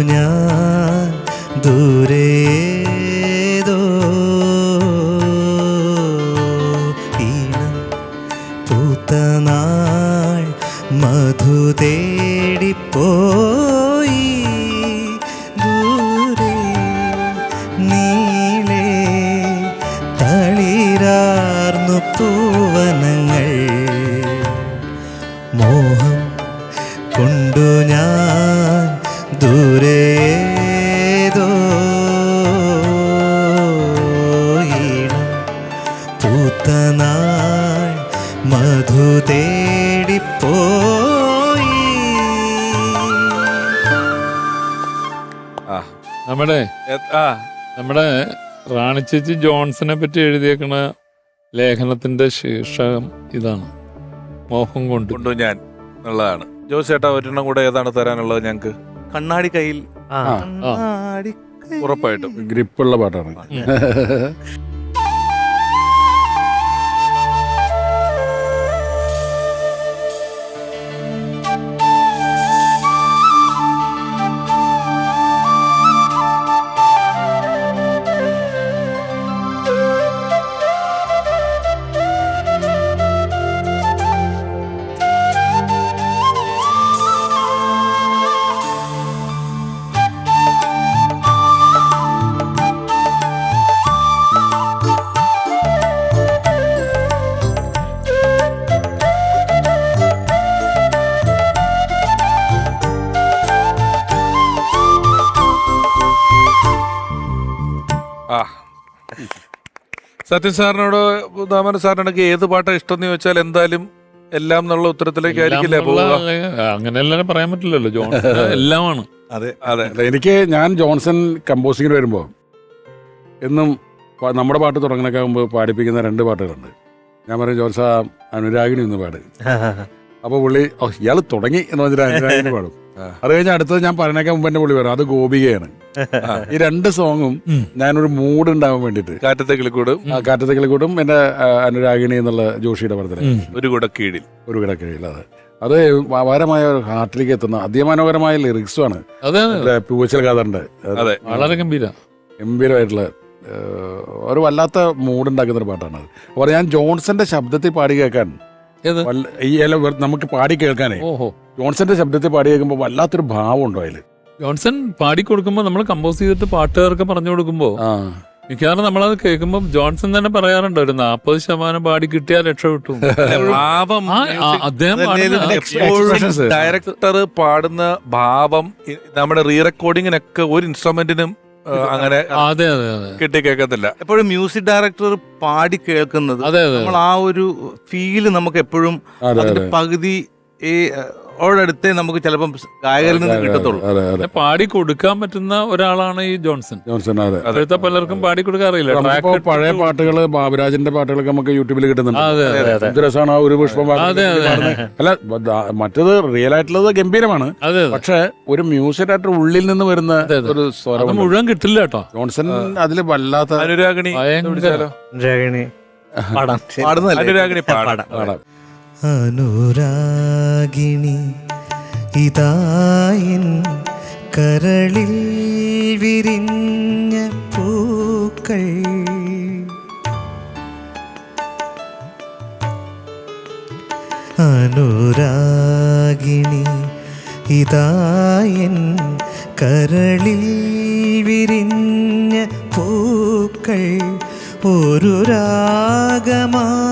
ഞാൻ ദൂരേ മധു തേടിപ്പോയി. ആ. നമ്മുടെ ആ. നമ്മുടെ റാണി ചേച്ചി ജോൺസനെ പറ്റി എഴുതിയേക്കണ ലേഖനത്തിന്റെ ശീർഷകം ഇതാണ്. മോഹം കൊണ്ട്. കൊണ്ടു ഞാൻ എന്നുള്ളതാണ് ജോസ് ചേട്ടാ ഒരെണ്ണം കൂടെ ഏതാണ് തരാനുള്ളത് ഞങ്ങക്ക്? കണ്ണാടി കയ്യിൽ. ആ. കണ്ണാടി കയ്യിൽ. ഉറപ്പായിട്ടും. ഗ്രിപ്പുള്ള പാട്ടാണ്. സത്യൻ സാറിനോട് ദാമന സാറിനോട് ഏത് പാട്ടാണ് ഇഷ്ടം എന്ന് ചോദിച്ചാൽ എന്തായാലും എല്ലാം എന്നുള്ള ഉത്തരത്തിലേക്ക് ആയിരിക്കില്ലേ പോവുക? പറയാൻ പറ്റില്ലല്ലോ. ജോൺസൺ എല്ലാമാണ്. അതെ അതെ എനിക്ക് ഞാൻ ജോൺസൺ കമ്പോസിങ്ങിന് വരുമ്പോൾ എന്നും പ- നമ്മുടെ പാട്ട് തുടങ്ങണൊക്കെ ആകുമ്പോൾ പാടിപ്പിക്കുന്ന രണ്ട് പാട്ടുകളുണ്ട്. ഞാൻ പറയും ജോൺസ അനുരാഗിനി ഒന്ന് പാട്. അപ്പോൾ പുള്ളി ഓ ഇയാൾ തുടങ്ങി എന്ന് പറഞ്ഞിട്ട് അനുരാഗിനി പാടും. അത് കഴിഞ്ഞ് അടുത്തത് ഞാൻ പറഞ്ഞേക്കാൻ മുമ്പ് എന്റെ പുള്ളി വരും അത് ഗോപികയാണ്. ഈ രണ്ട് സോങ്ങും. ഞാനൊരു മൂഡ് ഉണ്ടാവാൻ വേണ്ടിട്ട് കാറ്റത്തെ കാറ്റത്തേക്കിളിക്കൂടും എന്റെ കാറ്റത്തെ കിളിക്കൂട്ടും എന്റെ അനുരാഗിണി എന്നുള്ള ജോഷിയുടെ പറഞ്ഞത് ഒരു കൂടെ കീഴിൽ ഒരു കിടക്കയില്ല അത്. അത് അപാരമായ ഒരു ഹാർട്ടിലേക്ക് എത്തുന്ന അതിമനോഹരമായ ലിറിക്സും ആണ്. പൂച്ചൽ കഥണ്ട് അതെ. വളരെ ഗംഭീര. ഗംഭീരമായിട്ടുള്ള ഒരു വല്ലാത്ത മൂഡ് ഉണ്ടാക്കുന്ന ഒരു പാട്ടാണ് അത്. അപ്പോൾ ഞാൻ ജോൺസന്റെ ശബ്ദത്തിൽ പാടി കേൾക്കാൻ ഈ ഇല നമുക്ക് പാടി കേൾക്കാനേ. ഓഹോ. ജോൺസന്റെ ശബ്ദത്തിൽ പാടി കേൾക്കുമ്പോൾ വല്ലാത്തൊരു ഭാവം ഉണ്ടോ അതിൽ ജോൺസൺ പാടി കൊടുക്കുമ്പോൾ നമ്മൾ കമ്പോസ് ചെയ്തിട്ട് പാട്ടുകാർക്ക് പറഞ്ഞു കൊടുക്കുമ്പോൾ ആ. മിക്കവാറും നമ്മളത് കേൾക്കുമ്പോൾ ജോൺസൺ തന്നെ പറയാറുണ്ട് ഒരു നാപ്പത് ശതമാനം പാടി കിട്ടിയാൽ രക്ഷപ്പെട്ടു ഭാവം ആ, ആ, അദ്ദേഹം ഡയറക്ടർ പാടുന്ന ഭാവം നമ്മുടെ റീ റെക്കോർഡിങ്ങിനൊക്കെ ഒരു ഇൻസ്ട്രുമെന്റിനും അങ്ങനെ അതെ അതെ അതെ. കിട്ടി കേൾക്കത്തില്ല എപ്പോഴും മ്യൂസിക് ഡയറക്ടർ പാടി കേൾക്കുന്നത് നമ്മൾ ആ ഒരു ഫീൽ നമുക്ക് എപ്പോഴും അതിന്റെ അതെ. പകുതി ഈ ഓടടുത്തേ നമുക്ക് ചിലപ്പം ഗായകരിൽ നിന്ന് കിട്ടത്തുള്ളൂ. പാടി കൊടുക്കാൻ പറ്റുന്ന ഒരാളാണ് ഈ ജോൺസൺ. ജോൺസൺ അതെ. പലർക്കും പാടി കൊടുക്കാൻ അറിയില്ല. പഴയ പാട്ടുകൾ ബാബുരാജിന്റെ പാട്ടുകളൊക്കെ നമുക്ക് യൂട്യൂബിൽ കിട്ടുന്നുണ്ട്. രസമാണ് ആ ഒരു പുഷ്പം. അല്ല മറ്റത് റിയൽ ആയിട്ടുള്ളത് ഗംഭീരമാണ്. പക്ഷെ ഒരു മ്യൂസിക് ആയിട്ട് ഉള്ളിൽ നിന്ന് വരുന്ന. ഒരു അത് സ്വരം മുഴുവൻ കിട്ടില്ല കേട്ടോ. ജോൺസൺ അതിൽ വല്ലാത്ത അനുരാഗിണി. പാടാം. പാടുന്നില്ല അനുരാഗിണി പാടാം. പാടാം. അനുരാഗിണി. ഇതായൻ കരളിൽ വിരിഞ്ഞ പൂക്കൾ. അനുരാഗിണി ഇതായൻ കരളിൽ വിരിഞ്ഞ പൂക്കൾ. ഒരു രാഗമാലയായി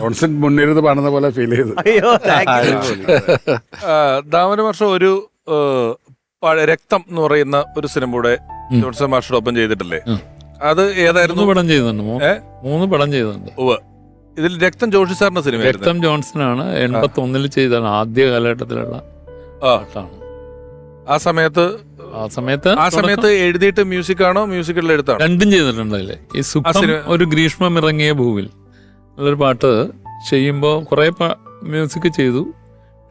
ജോൺസൺ മുന്നിരുന്ന് പാടുന്ന പോലെ ഫീൽ ചെയ്തു. അയ്യോ thank you. ആ, ദാമന വർഷം ഒരു രക്തം എന്ന് പറയുന്ന ഒരു സിനിമ കൂടെ ജോൺസൺ ജോൺസൺ മാഷോടൊപ്പം ചെയ്തിട്ടില്ലേ. അത് മൂന്ന് ഏതായിരുന്നു പടം ചെയ്തിട്ടുണ്ട്. മൂന്ന് പടം ചെയ്തിട്ടുണ്ട്. ഇതിൽ രക്തം ജോഷി സാറിന്റെ സിനിമ രക്തം ജോൺസൺ ആണ് എൺപത്തി ഒന്നിൽ ചെയ്താണ് ആദ്യ കാലഘട്ടത്തിലുള്ള. പാട്ടാണ്. ആ സമയത്ത് ആ സമയത്ത് ആ സമയത്ത് എഴുതിയിട്ട് മ്യൂസിക് ആണോ? മ്യൂസിക്കുള്ള എഴുത്താണോ രണ്ടും ചെയ്തിട്ടുണ്ട് അതിൽ. ഈ സുഖം ഒരു ഗ്രീഷ്മം ഇറങ്ങിയ ഭൂവിൽ. നല്ലൊരു പാട്ട് ചെയ്യുമ്പോൾ കുറേ പാ മ്യൂസിക് ചെയ്തു.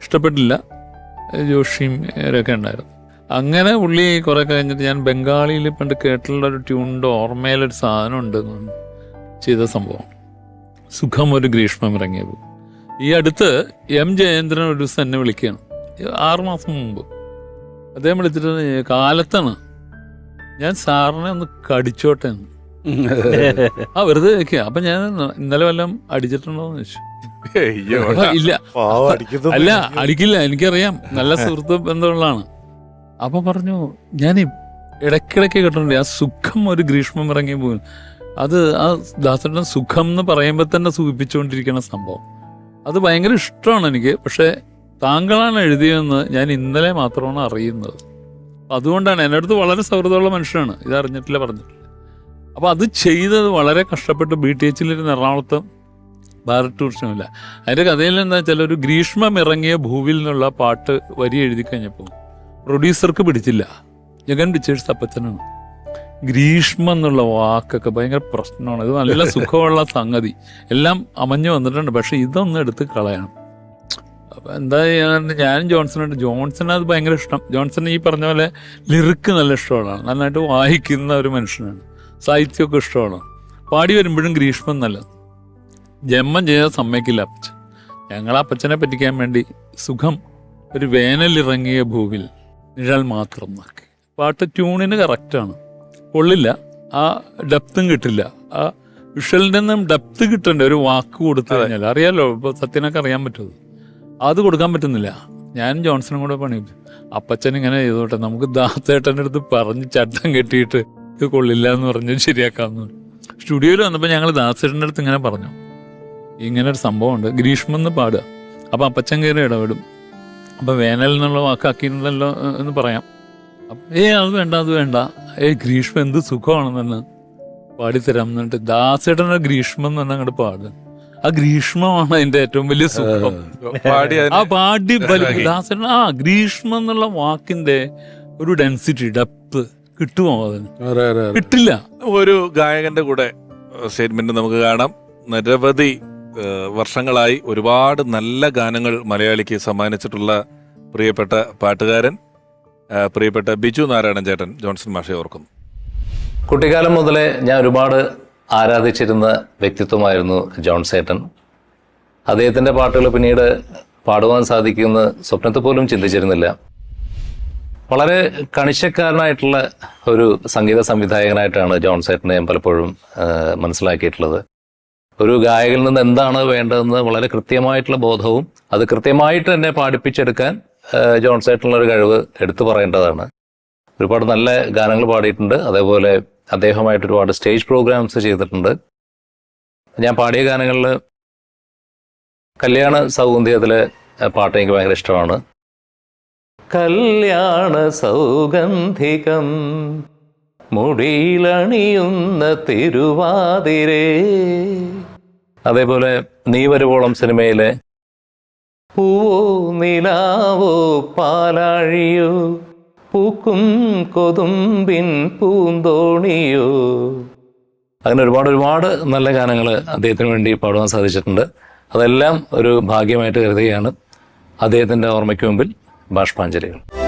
ഇഷ്ടപ്പെട്ടില്ല. ജോഷിയും ഇവരൊക്കെ ഉണ്ടായിരുന്നു. അങ്ങനെ പുള്ളി കുറേ കഴിഞ്ഞിട്ട് ഞാൻ ബംഗാളിയിൽ പണ്ട് കേട്ടിട്ടുള്ള ഒരു ട്യൂണിന്റെ ഓർമ്മയിലൊരു സാധനം ഉണ്ടെന്ന് ചെയ്ത സംഭവം. സുഖം ഒരു ഗ്രീഷ്മം ഇറങ്ങിയ പോകും ഈ അടുത്ത് എം ജയേന്ദ്രൻ ഒരു ദിവസം എന്നെ വിളിക്കുകയാണ്. ആറുമാസം മാസം മുമ്പ്. അദ്ദേഹം വിളിച്ചിട്ട് കാലത്താണ്. ഞാൻ സാറിനെ ഒന്ന് കടിച്ചോട്ടെ എന്ന്. ആ വെറുതെ അപ്പൊ ഞാൻ ഇന്നലെ വല്ലതും അടിച്ചിട്ടുണ്ടോന്ന് ചോദിച്ചു. ഇല്ല. അല്ല അടിക്കില്ല എനിക്കറിയാം. നല്ല സുഹൃത്ത് ബന്ധമുള്ളതാണ്. അപ്പൊ പറഞ്ഞു ഞാൻ ഇടയ്ക്കിടയ്ക്ക് കേട്ടിട്ടുണ്ട് ആ സുഖം ഒരു ഗ്രീഷ്മം ഇറങ്ങി പോകും അത് ആ ദാസന്റെ സുഖം എന്ന് പറയുമ്പോൾ തന്നെ സൂചിപ്പിച്ചുകൊണ്ടിരിക്കുന്ന സംഭവം. അത് ഭയങ്കര ഇഷ്ടമാണ് എനിക്ക്. പക്ഷേ താങ്കളാണ് എഴുതിയതെന്ന് ഞാൻ ഇന്നലെ മാത്രമാണ് അറിയുന്നത്. അതുകൊണ്ടാണ്. എന്റെ അടുത്ത് വളരെ സൗഹൃദമുള്ള മനുഷ്യനാണ്. ഇത് അറിഞ്ഞിട്ടില്ല പറഞ്ഞിട്ടില്ല. അപ്പോൾ അത് ചെയ്തത് വളരെ കഷ്ടപ്പെട്ട് ബി ടി എച്ചിലിരുന്ന് എറണാകുളത്ത് വേറെ ടൂറിസമില്ല അതിന്റെ കഥയിൽ എന്താ വെച്ചാൽ ഒരു ഗ്രീഷ്മം ഇറങ്ങിയ ഭൂവിൽ നിന്നുള്ള പാട്ട് വരി എഴുതി കഴിഞ്ഞപ്പോൾ പ്രൊഡ്യൂസർക്ക് പിടിച്ചില്ല. ജഗൻ പിക്ചേഴ്സ് അപ്പച്ചനാണ് ഗ്രീഷ്മം എന്നുള്ള വാക്കൊക്കെ ഭയങ്കര പ്രശ്നമാണ്. ഇത് നല്ല സുഖമുള്ള സംഗതി. എല്ലാം അമഞ്ഞു വന്നിട്ടുണ്ട്. പക്ഷെ ഇതൊന്നും എടുത്ത് കളയണം. അപ്പം എന്താ ചെയ്യാറുണ്ട് ഞാനും ജോൺസണുണ്ട്. ജോൺസൺ അത് ഭയങ്കര ഇഷ്ടം. ജോൺസൺ ഈ പറഞ്ഞ പോലെ ലിറിക്ക് നല്ല ഇഷ്ടമുള്ളതാണ് നന്നായിട്ട് വായിക്കുന്ന ഒരു മനുഷ്യനാണ്. സാഹിത്യമൊക്കെ ഇഷ്ടമാണ്? പാടി വരുമ്പോഴും ഗ്രീഷ്മം നല്ല. ജന്മം ചെയ്ത സമ്മതിക്കില്ല അപ്പച്ചൻ. ഞങ്ങൾ അപ്പച്ചനെ പറ്റിക്കാൻ വേണ്ടി സുഖം ഒരു വേനലിറങ്ങിയ ഭൂവിൽ നിഴൽ മാത്രം നോക്കി. പാട്ട് ട്യൂണിന് കറക്റ്റാണ് കൊള്ളില്ല. ആ ഡെപ്തും കിട്ടില്ല. ആ വിഷലിന്റെ നിന്നും ഡെപ്ത് കിട്ടണ്ടേ? ഒരു വാക്ക് കൊടുത്തു കഴിഞ്ഞാൽ. അറിയാലോ ഇപ്പോൾ സത്യനൊക്കെ അറിയാൻ പറ്റുമത് അത് കൊടുക്കാൻ പറ്റുന്നില്ല. ഞാനും ജോൺസണും കൂടെ പണി അപ്പച്ചൻ ഇങ്ങനെ ചെയ്തോട്ടെ. നമുക്ക് ദാസേട്ടന്റെ അടുത്ത് പറഞ്ഞ് ചട്ടം കെട്ടിയിട്ട് ഇത് കൊള്ളില്ല എന്ന് പറഞ്ഞ് ശരിയാക്കാമെന്ന്. സ്റ്റുഡിയോയിൽ വന്നപ്പോൾ ഞങ്ങൾ ദാസേട്ടന്റെ അടുത്ത് ഇങ്ങനെ പറഞ്ഞു. ഇങ്ങനെ ഒരു സംഭവമുണ്ട്. ഗ്രീഷ്മം എന്ന് പാടുക. അപ്പോൾ അപ്പച്ചൻ കയറി ഇടപെടും. അപ്പോൾ വേനൽ എന്നുള്ള വാക്കാക്കിയിട്ടുണ്ടല്ലോ എന്ന് പറയാം. ഏ അത് വേണ്ട അത് വേണ്ട. ഏ ഗ്രീഷ്മ എന്ത് സുഖമാണെന്ന് പാടിത്തരാം എന്നിട്ട് ദാസേട്ടന്റെ ഗ്രീഷ്മം എന്ന് പറഞ്ഞാൽ അങ്ങോട്ട് പാടുക. ആ ഗ്രീഷ്മമാണ് അതിന്റെ ഏറ്റവും വലിയ സുഖം. ആ പാടി ദാസേട്ടൻ ആ ഗ്രീഷ്മം എന്നുള്ള വാക്കിന്റെ ഒരു ഡെൻസിറ്റി ഡെപ്ത്. കിട്ടുമോ അതിന്? കിട്ടില്ല. ഒരു ഗായകന്റെ കൂടെ സ്റ്റേറ്റ്മെന്റ് നമുക്ക് കാണാം. നിരവധി വർഷങ്ങളായി ഒരുപാട് നല്ല ഗാനങ്ങൾ മലയാളിക്ക് സമ്മാനിച്ചിട്ടുള്ള പ്രിയപ്പെട്ട പാട്ടുകാരൻ പ്രിയപ്പെട്ട ബിജു നാരായണൻ ചേട്ടൻ ജോൺസൺ മാഷെ ഓർക്കുന്നു. കുട്ടിക്കാലം മുതലേ ഞാൻ ഒരുപാട് ആരാധിച്ചിരുന്ന വ്യക്തിത്വമായിരുന്നു ജോൺ സേട്ടൻ. അദ്ദേഹത്തിന്റെ പാട്ടുകൾ പിന്നീട് പാടുവാൻ സാധിക്കുമെന്ന് സ്വപ്നത്തെ പോലും ചിന്തിച്ചിരുന്നില്ല. വളരെ കണിശക്കാരനായിട്ടുള്ള ഒരു സംഗീത സംവിധായകനായിട്ടാണ് ജോൺ സേട്ടനെ ഞാൻ പലപ്പോഴും മനസ്സിലാക്കിയിട്ടുള്ളത്. ഒരു ഗായകനിൽ നിന്ന് എന്താണ് വേണ്ടതെന്ന് വളരെ കൃത്യമായിട്ടുള്ള ബോധവും അത് കൃത്യമായിട്ട് തന്നെ പാടിപ്പിച്ചെടുക്കാൻ ജോൺ സേട്ടനുള്ള ഒരു കഴിവ് എടുത്തു പറയേണ്ടതാണ്. ഒരുപാട് നല്ല ഗാനങ്ങൾ പാടിയിട്ടുണ്ട്. അതേപോലെ അദ്ദേഹമായിട്ട് ഒരുപാട് സ്റ്റേജ് പ്രോഗ്രാംസ് ചെയ്തിട്ടുണ്ട്. ഞാൻ പാടിയ ഗാനങ്ങളിൽ കല്യാണ സൗന്ദര്യത്തിലെ പാട്ട് എനിക്ക് ഭയങ്കര ഇഷ്ടമാണ്. കല്യാണ സൗഗന്ധികം. മുടിയിലണിയുന്ന തിരുവാതിരേ. അതേപോലെ നീ വരുവോളം സിനിമയിലെ? പൂവോ നിലാവോ പാലാഴിയോ? പൂക്കും കൊതുമ്പിൻ പൂന്തോണിയോ? അങ്ങനെ ഒരുപാട് ഒരുപാട് നല്ല ഗാനങ്ങൾ അദ്ദേഹത്തിന് വേണ്ടി പാടുവാൻ സാധിച്ചിട്ടുണ്ട്. അതെല്ലാം ഒരു ഭാഗ്യമായിട്ട് കരുതുകയാണ്. അദ്ദേഹത്തിന്റെ ഓർമ്മയ്ക്ക് മുമ്പിൽ ബാഷ്പാഞ്ജലികൾ.